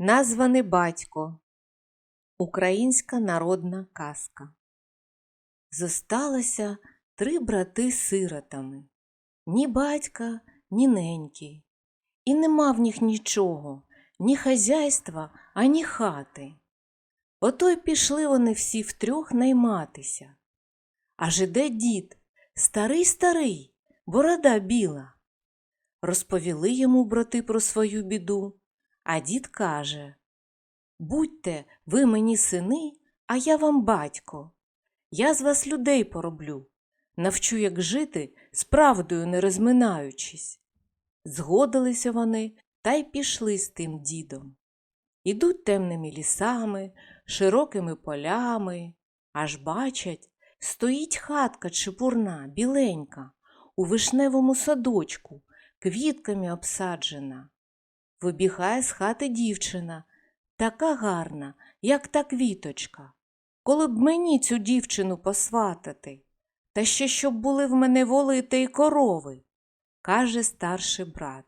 Названий батько. Українська народна казка. Зосталося три брати сиротами. Ні батька, ні неньки. І нема в них нічого, ні хазяйства, ані хати. Ото й пішли вони всі втрьох найматися. Аж іде дід, старий старий, борода біла. Розповіли йому брати про свою біду, а дід каже Будьте ви мені сини, а я вам батько. Я з вас людей пороблю, навчу, як жити, з правдою не розминаючись. Згодилися вони та й пішли з тим дідом. Ідуть темними лісами, широкими полями, аж бачать, стоїть хатка чепурна, біленька, у вишневому садочку, квітками обсаджена. Вибігає з хати дівчина, така гарна, як та квіточка. Коли б мені цю дівчину посватати, та ще щоб були в мене воли та й корови, каже старший брат.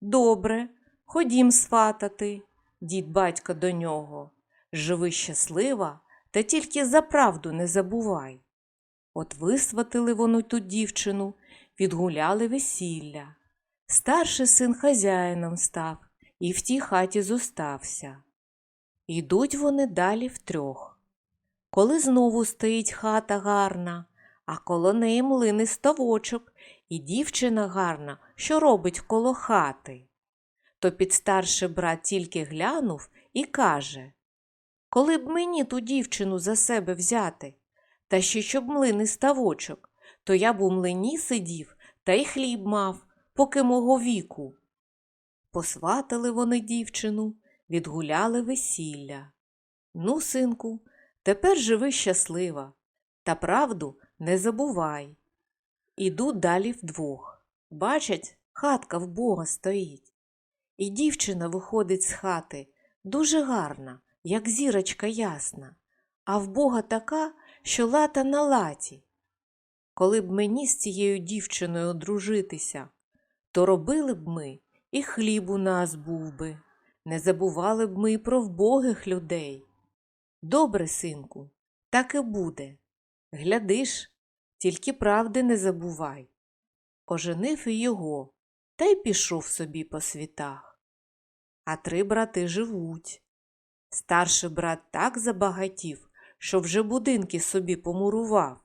Добре, ходім сватати, дід батько до нього. Живи щаслива, та тільки за правду не забувай. От висватили воно ту дівчину, відгуляли весілля. Старший син хазяїном став і в тій хаті зостався. Йдуть вони далі втрьох. Коли знову стоїть хата гарна, а коло неї млини ставочок, і дівчина гарна, що робить коло хати. То підстарший брат тільки глянув і каже Коли б мені ту дівчину за себе взяти, та ще щоб млини ставочок, то я б у млині сидів та й хліб мав, поки мого віку. Посватали вони дівчину, відгуляли весілля. Ну, синку, тепер живи щаслива, та правду не забувай. Ідуть далі вдвох. Бачать, хатка в Бога стоїть. І дівчина виходить з хати дуже гарна, як зірочка ясна, а в Бога така, що лата на латі. Коли б мені з цією дівчиною одружитися, то робили б ми і хліб у нас був би, не забували б ми і про вбогих людей. Добре, синку, так і буде. Глядиш, тільки правди не забувай. Оженив і його, та й пішов собі по світах. А три брати живуть. Старший брат так забагатів, що вже будинки собі помурував.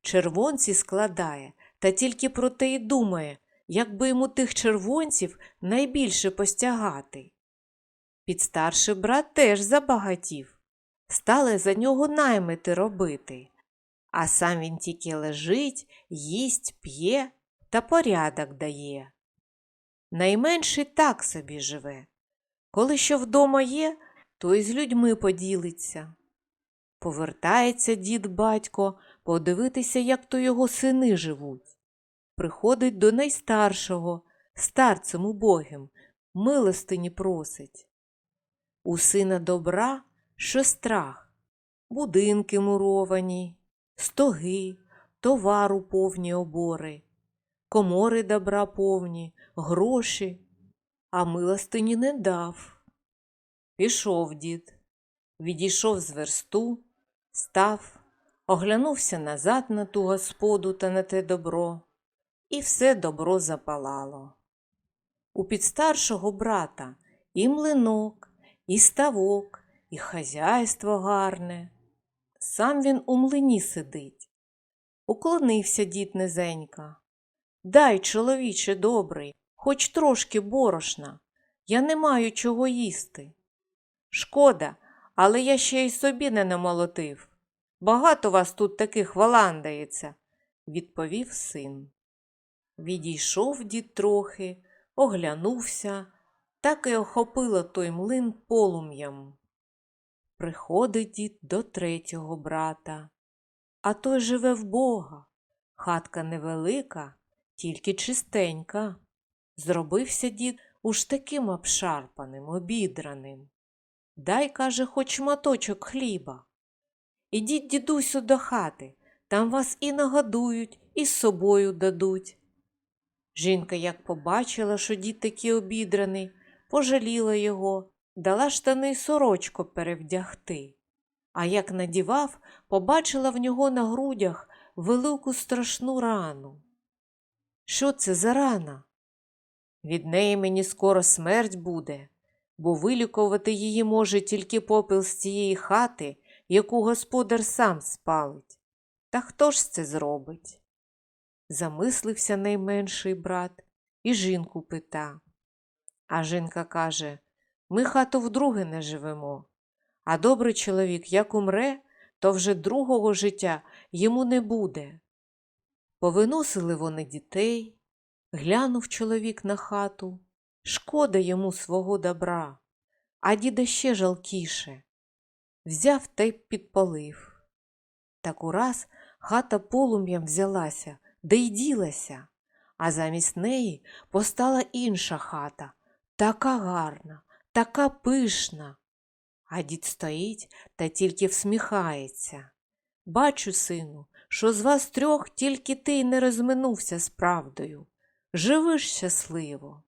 Червонці складає, та тільки про те й думає, як би йому тих червонців найбільше постягати. Підстарший брат теж забагатів, стали за нього наймити робити, а сам він тільки лежить, їсть, п'є та порядок дає. Найменший так собі живе. Коли що вдома є, то й з людьми поділиться. Повертається дід батько подивитися, як то його сини живуть. Приходить до найстаршого, старцем убогим, милостині просить. У сина добра, що страх, будинки муровані, стоги, товару повні обори, комори добра повні, гроші, а милостині не дав. Пішов дід, відійшов з версту, став, оглянувся назад на ту господу та на те добро, і все добро запалало. У підстаршого брата і млинок, і ставок, і хазяйство гарне. Сам він у млині сидить. Уклонився дід низенька. Дай, чоловіче добрий, хоч трошки борошна. Я не маю чого їсти. Шкода, але я ще й собі не намолотив. Багато вас тут таких валандається, відповів син. Відійшов дід трохи, оглянувся, так і охопило той млин полум'ям. Приходить дід до третього брата, а той живе в Бога. Хатка невелика, тільки чистенька. Зробився дід уж таким обшарпаним, обідраним. Дай, каже, хоч шматочок хліба. Ідіть, дідусю, до хати, там вас і нагодують, і з собою дадуть. Жінка, як побачила, що дід такий обідраний, пожаліла його, дала штани й сорочку перевдягти. А як надівав, побачила в нього на грудях велику страшну рану. Що це за рана? Від неї мені скоро смерть буде, бо вилікувати її може тільки попіл з цієї хати, яку господар сам спалить. Та хто ж це зробить? Замислився найменший брат і жінку пита. А жінка каже ми хату вдруге не живемо, а добрий чоловік як умре, то вже другого життя йому не буде. Повиносили вони дітей, глянув чоловік на хату, шкода йому свого добра, а діда ще жалкіше. Взяв та й підпалив. Так ураз хата полум'ям взялася, да й ділася, а замість неї постала інша хата, така гарна, така пишна. А дід стоїть та тільки всміхається. Бачу, сину, що з вас трьох тільки ти й не розминувся з правдою. Живи ж щасливо.